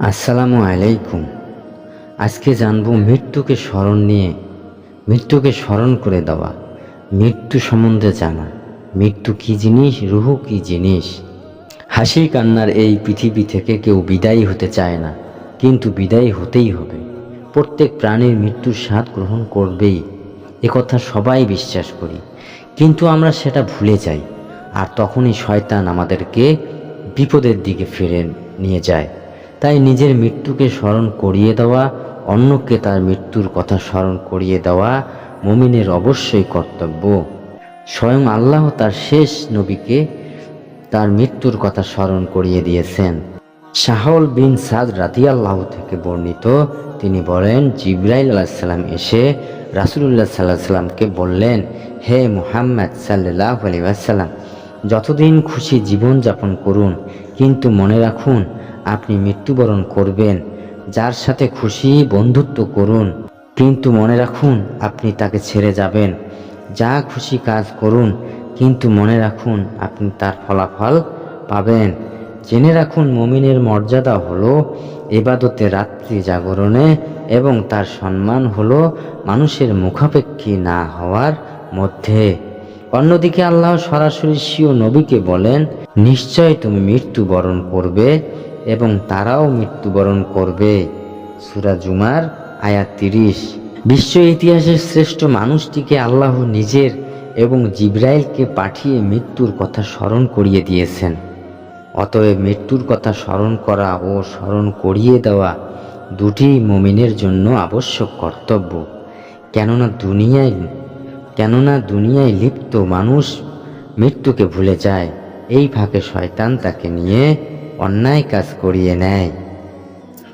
আসসালামু আলাইকুম। আজকে জানব মৃত্যুকে স্মরণ নিয়ে, মৃত্যুকে স্মরণ করে দেওয়া, মৃত্যু সম্বন্ধে জানা, মৃত্যু কি জিনিস, রুহু কি জিনিস? হাসি কান্নার এই পৃথিবী থেকে কেউ বিদায়ী হতে চায় না, কিন্তু বিদায়ী হতেই হবে। প্রত্যেক প্রাণীর মৃত্যুর স্বাদ গ্রহণ করবেই একথা সবাই বিশ্বাস করি। কিন্তু আমরা সেটা ভুলে যাই, আর তখনই শয়তান আমাদেরকে বিপদের দিকে ফিরে নিয়ে যায়। তাই নিজের মৃত্যুকে স্মরণ করিয়ে দেওয়া, অন্যকে তার মৃত্যুর কথা স্মরণ করিয়ে দেওয়া মমিনের অবশ্যই কর্তব্য। স্বয়ং আল্লাহ তার শেষ নবীকে তার মৃত্যুর কথা স্মরণ করিয়ে দিয়েছেন। শাহল বিন সাদ রাতি রাদিয়াল্লাহ থেকে বর্ণিত, তিনি বলেন, জিব্রাইল আলাহিসাল্লাম এসে রাসুলুল্লাহ সাল্লাহ সাল্লামকে বললেন, হে মুহাম্মদ সাল্লাহ আলী আসাল্লাম যতদিন খুশি জীবন যাপন করুন, কিন্তু মনে রাখুন আপনি মৃত্যুবরণ করবেন, যার সাথে খুশি বন্ধুত্ব করুন। কিন্তু মনে রাখুন, আপনি তাকে ছেড়ে যাবেন। যা খুশি কাজ করুন, কিন্তু মনে রাখুন, আপনি তার ফলাফল পাবেন। জেনে রাখুন, মমিনের মর্যাদা হলো এবাদতে রাত্রি জাগরণে এবং তার সম্মান হলো মানুষের মুখাপেক্ষী না হওয়ার মধ্যে। অন্যদিকে আল্লাহ সরাসরি সিও নবীকে বলেন, নিশ্চয় তুমি মৃত্যুবরণ করবে। এবং তারাও মৃত্যুবরণ করবে। সুরা জুমার তিরিশ। বিশ্ব ইতিহাসের শ্রেষ্ঠ মানুষটিকে আল্লাহ নিজের এবং জিব্রাইলকে পাঠিয়ে মৃত্যুর কথা স্মরণ করিয়ে দিয়েছেন। অতএব মৃত্যুর কথা স্মরণ করা ও স্মরণ করিয়ে দেওয়া দুটি মমিনের জন্য আবশ্যক কর্তব্য। কেননা দুনিয়ায় কেননা দুনিয়ায় লিপ্ত মানুষ মৃত্যুকে ভুলে যায়। এই ফাঁকে শয়তান তাকে নিয়ে অন্যায় কাজ করিয়ে নেয়।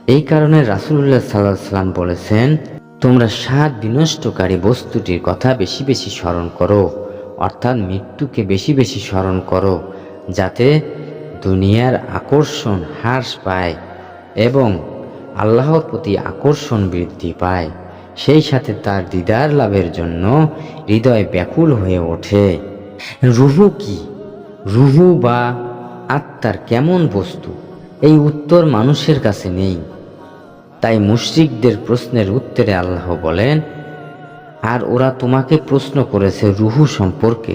এই কারণে রাসুল্লাহ সাল্লাহ সাল্লাম বলেছেন, তোমরা সাত বিনষ্টকারী বস্তুটির কথা বেশি বেশি স্মরণ করো, অর্থাৎ মৃত্যুকে বেশি বেশি স্মরণ করো, যাতে দুনিয়ার আকর্ষণ হ্রাস পায় এবং আল্লাহর প্রতি আকর্ষণ বৃদ্ধি পায়। সেই সাথে তার দিদার লাভের জন্য হৃদয় ব্যাকুল হয়ে ওঠে। রুহু কি? রুহু বা আত্মার কেমন বস্তু? এই উত্তর মানুষের কাছে নেই। তাই মুশরিকদের প্রশ্নের উত্তরে আল্লাহ বলেন, আর ওরা তোমাকে প্রশ্ন করেছে রুহু সম্পর্কে।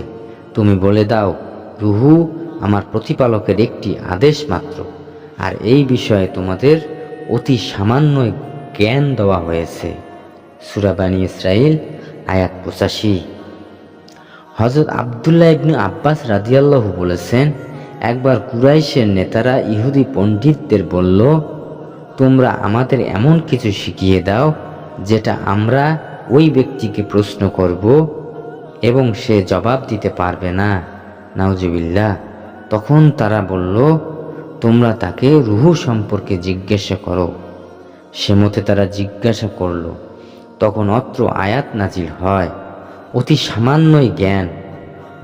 তুমি বলে দাও, রুহু আমার প্রতিপালকের একটি আদেশ মাত্র। আর এই বিষয়ে তোমাদের অতি সামান্য জ্ঞান দেওয়া হয়েছে। সুরাবানী ইসরাইল আয়াত পঁচাশি। হজরত আবদুল্লাহ ইবনু আব্বাস রাদিয়াল্লাহু বলেছেন একবার কুরাইশের নেতারা ইহুদি পণ্ডিতদের বলল, তোমরা আমাদের এমন কিছু শিখিয়ে দাও, যেটা আমরা ওই ব্যক্তিকে প্রশ্ন করব এবং সে জবাব দিতে পারবে না। নাউজুবিল্লাহ। তখন তারা বলল, তোমরা তাকে রুহু সম্পর্কে জিজ্ঞাসা করো। সে মতে তারা জিজ্ঞাসা করল, তখন অত্র আয়াত নাজিল হয়, অতি সামান্যই জ্ঞান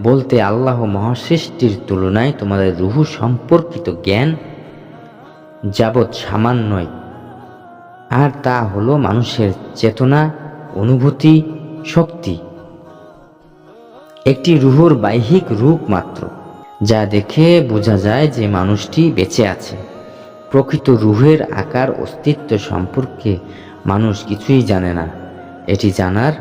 বলতে আল্লাহ মহাসৃষ্টির তুলনায় তোমাদের রুহু সম্পর্কিত জ্ঞান যাবৎ সামান্যই। আর তা হলো মানুষের চেতনা, অনুভূতি, শক্তি। একটি রুহুর বাহ্যিক রূপ মাত্র, যা দেখে বোঝা যায় যে মানুষটি বেঁচে আছে। প্রকৃত রুহের আকার অস্তিত্ব সম্পর্কে মানুষ কিছুই জানে না। এটি জানার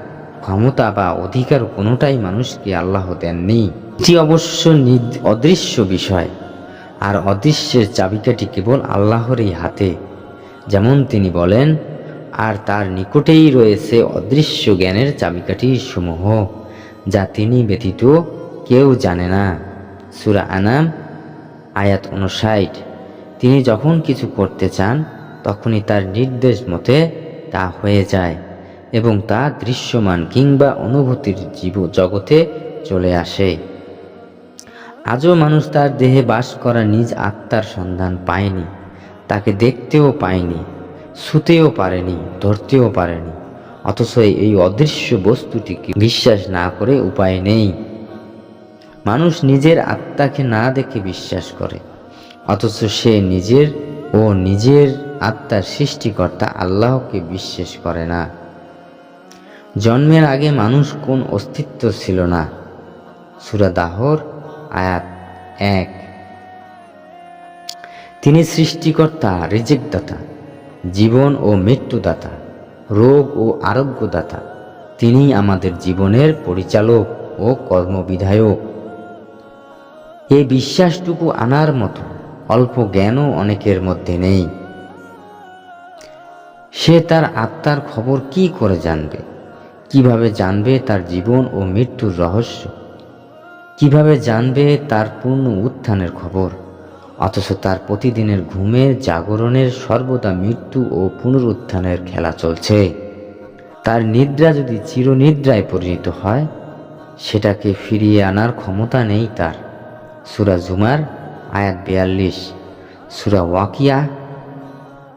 ক্ষমতা বা অধিকার কোনোটাই মানুষকে আল্লাহ দেননি। এটি অবশ্য অদৃশ্য বিষয়। আর অদৃশ্যের চাবিকাটি কেবল আল্লাহরই হাতে। যেমন তিনি বলেন, আর তার নিকটেই রয়েছে অদৃশ্য জ্ঞানের চাবিকাঠি সমূহ, যা তিনি ব্যতীত কেউ জানে না। সুরা আনাম, আয়াত অনুষাট তিনি যখন কিছু করতে চান, তখনই তার নির্দেশ মতে তা হয়ে যায়। এবং তা দৃশ্যমান কিংবা অনুভূতির জীব জগতে চলে আসে। আজও মানুষ তার দেহে বাস করা নিজ আত্মার সন্ধান পায়নি। তাকে দেখতেও পায়নি ছুতেও পারেনি, ধরতেও পারেনি। অথচ এই অদৃশ্য বস্তুটিকে বিশ্বাস না করে উপায় নেই। মানুষ নিজের আত্মাকে না দেখে বিশ্বাস করে, অথচ সে নিজের ও নিজের আত্মার সৃষ্টিকর্তা আল্লাহকে বিশ্বাস করে না। জন্মের আগে মানুষ কোন অস্তিত্ব ছিল না। সুরা দাহর, আয়াত এক। তিনি সৃষ্টিকর্তা, রিজিকদাতা, জীবন ও মৃত্যুদাতা, রোগ ও আরোগ্যদাতা। তিনি আমাদের জীবনের পরিচালক ও কর্মবিধায়ক। এই বিশ্বাসটুকু আনার মতো অল্প জ্ঞানও অনেকের মধ্যে নেই। সে তার আত্মার খবর কি করে জানবে? কীভাবে জানবে তার জীবন ও মৃত্যুর রহস্য? কীভাবে জানবে তার পূর্ণ উত্থানের খবর? অথচ তার প্রতিদিনের ঘুমের জাগরণের সর্বদা মৃত্যু ও পুনরুত্থানের খেলা চলছে। তার নিদ্রা যদি চিরনিদ্রায় পরিণত হয়, সেটাকে ফিরিয়ে আনার ক্ষমতা নেই তার। সুরা জুমার আয়াত বিয়াল্লিশ, সুরা ওয়াকিয়া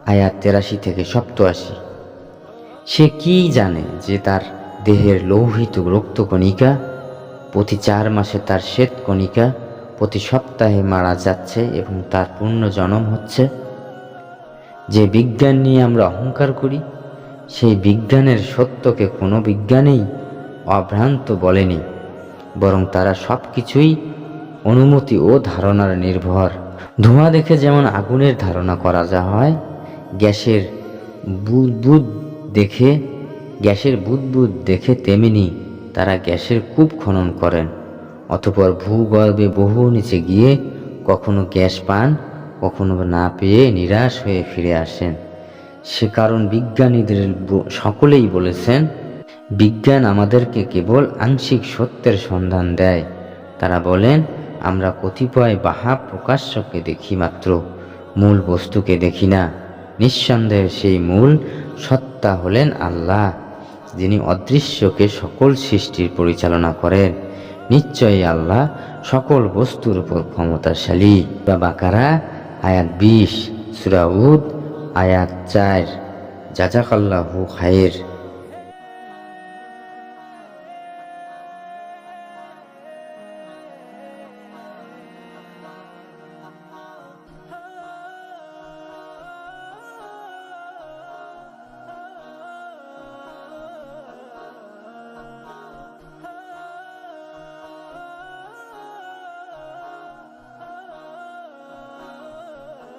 আয়াত তেরাশি থেকে সপ্তআশি। সে কি জানে যে তার দেহের লৌহিত রক্তকণিকা প্রতি চার মাসে তার শ্বেত কণিকা, প্রতি সপ্তাহে মারা যাচ্ছে এবং তার পূর্ণ জন্ম হচ্ছে। যে বিজ্ঞান নিয়ে আমরা অহংকার করি, সেই বিজ্ঞানের সত্যকে কোনো বিজ্ঞানেই অভ্রান্ত বলেনি, বরং তারা সব কিছুই অনুমতি ও ধারণার নির্ভর। ধোঁয়া দেখে যেমন আগুনের ধারণা করা যা হয় গ্যাসের বুদবুদ দেখে গ্যাসের বুদবুদ দেখে তেমনি তারা গ্যাসের কূপ খনন করেন। অতপর ভূগর্ভে বহু নিচে গিয়ে কখনো গ্যাস পান, কখনো না পেয়ে নিরাশ হয়ে ফিরে আসেন। সে কারণ বিজ্ঞানীদের সকলেই বলেছেন, বিজ্ঞান আমাদেরকে কেবল আংশিক সত্যের সন্ধান দেয়। তারা বলেন, আমরা কতিপয় বাহা প্রকাশ্যকে দেখি মাত্র, মূল বস্তুকে দেখি না। নিঃসন্দেহে সেই মূল সত্তা হলেন আল্লাহ। যিনি অদৃশ্যকে সকল সৃষ্টির পরিচালনা করেন, নিশ্চয়ই আল্লাহ সকল বস্তুর উপর ক্ষমতাশালী। বা বাকারা আয়াত বিশ সুরাউদ আয়াত চার। জাজাকাল্লাহু খায়ের